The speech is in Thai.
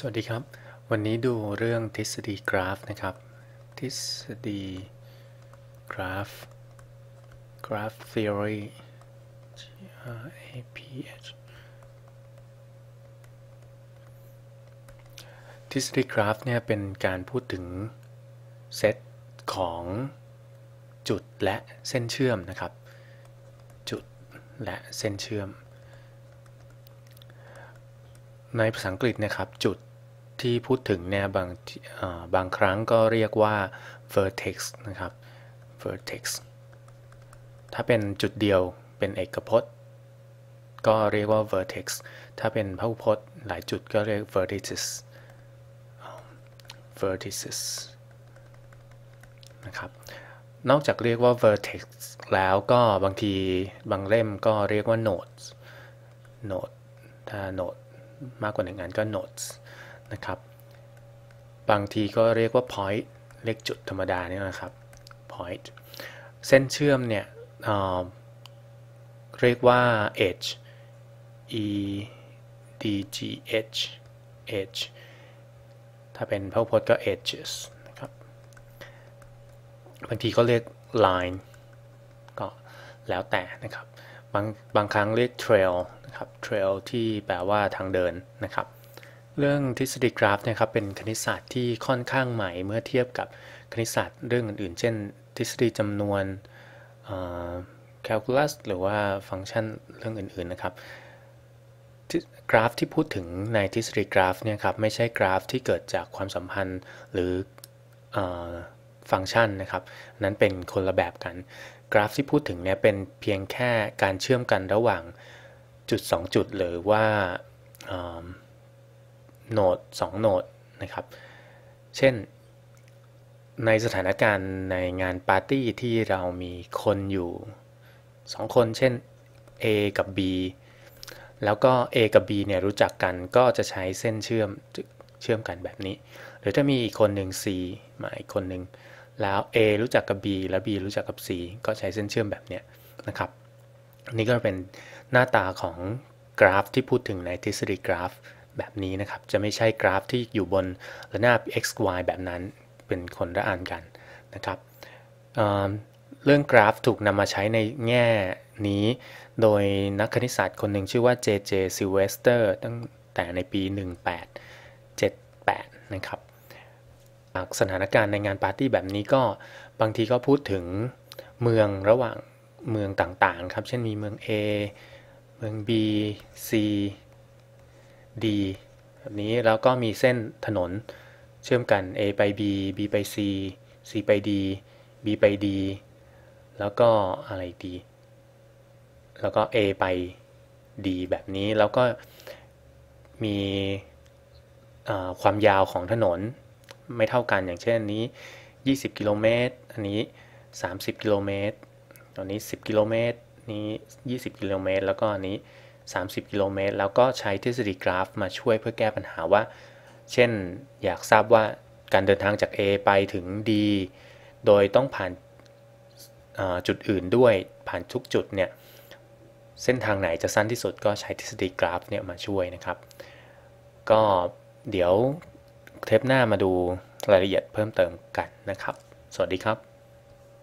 สวัสดีครับ วันนี้ดูเรื่องทฤษฎีกราฟนะครับ ทฤษฎีกราฟ graph theory G R A P H ทฤษฎีกราฟเนี่ยเป็นการพูดถึงเซตของจุดและเส้นเชื่อมนะครับ จุดและเส้นเชื่อม ในภาษาอังกฤษนะครับจุด ที่พูดถึงเนี่ยบางบางครั้งก็เรียกว่า vertex นะครับ vertex ถ้าเป็นจุดเดียวเป็นเอกพจน์ ก็เรียกว่า vertex ถ้าเป็นพหุพจน์หลายจุดก็เรียก vertices vertices นะครับ นอกจากเรียกว่า vertex แล้วก็บางทีบางเล่มก็เรียกว่า nodes node ถ้า node มากกว่าหนึ่งอันก็ nodes นะครับ บางทีก็เรียกว่า point เลขจุดธรรมดานี่นะครับ point เส้นเชื่อมเนี่ยเเรียกว่า edge e d g h edge ถ้าเป็นพหุพจน์ก็ edges นะครับ บางทีก็เรียก line ก็แล้วแต่นะครับ บางบางครั้งเรียก trail นะครับ trail ที่แปลว่าทางเดินนะครับ เรื่องทฤษฎีกราฟนะครับเป็นคณิตศาสตร์ที่ค่อนข้างใหม่เมื่อเทียบกับคณิตศาสตร์เรื่องอื่นๆ เช่น ทฤษฎีจำนวนแคลคูลัสหรือว่าฟังก์ชันเรื่องอื่นๆนะครับกราฟที่พูดถึงในทฤษฎีกราฟเนี่ยครับไม่ใช่กราฟที่เกิดจากความสัมพันธ์หรือฟังก์ชันนะครับนั้นเป็นคนละแบบกัน กราฟที่พูดถึงเนี่ยเป็นเพียงแค่การเชื่อมกันระหว่างจุด 2 จุดหรือว่า โนด2โนดนะครับ เช่น ในสถานการณ์ในงานปาร์ตี้ที่เรามีคนอยู่ 2 คน เช่น A กับ B แล้วก็ A กับ B เนี่ยรู้จักกันก็จะใช้เส้นเชื่อมเชื่อมกันแบบนี้ หรือถ้ามีอีกคนหนึ่ง C มาอีกคนหนึ่งแล้ว A รู้จักกับ B แล้ว B รู้จักกับ C ก็ใช้เส้นเชื่อมแบบนี้นะครับนี่ก็เป็นหน้าตาของกราฟที่พูดถึงในทฤษฎีกราฟ แบบนี้นะครับ จะไม่ใช่กราฟที่อยู่บนระนาบ x y แบบนั้นเป็นคนละอันกันนะครับเเรื่องกราฟถูกนำมาใช้ในแง่นี้ โดยนักคณิตศาสตร์คนหนึ่งชื่อว่า J.J. Sylvester ตั้งแต่ในปี 1878 นะครับสถานการณ์ในงานปาร์ตี้แบบนี้ก็บางทีก็พูดถึงเมืองระหว่างเมืองต่างๆครับ เช่นมีเมือง A เมือง B C D แบบนี้แล้วก็มีเส้นถนนเชื่อมกัน A ไป B B ไป C C ไป D B ไป D แล้วก็อะไรดี แล้วก็ A ไป D แบบนี้แล้วก็มีความยาวของถนนไม่เท่ากันอย่างเช่นนี้ 20 กิโลเมตร อันนี้ 30 กิโลเมตรตอนนี้ 10 กิโลเมตร นี้ 20 กิโลเมตร แล้วก็อันนี้ 30 กิโลเมตร แล้วก็ใช้ทฤษฎีกราฟมาช่วยเพื่อแก้ปัญหาว่า เช่นอยากทราบว่าการเดินทางจาก A ไปถึง D โดยต้องผ่านจุดอื่นด้วยผ่านทุกจุดเนี่ยเส้นทางไหนจะสั้นที่สุดก็ใช้ทฤษฎีกราฟเนี่ยมาช่วยนะครับ ก็เดี๋ยวเทปหน้ามาดูรายละเอียดเพิ่มเติมกันนะครับ สวัสดีครับ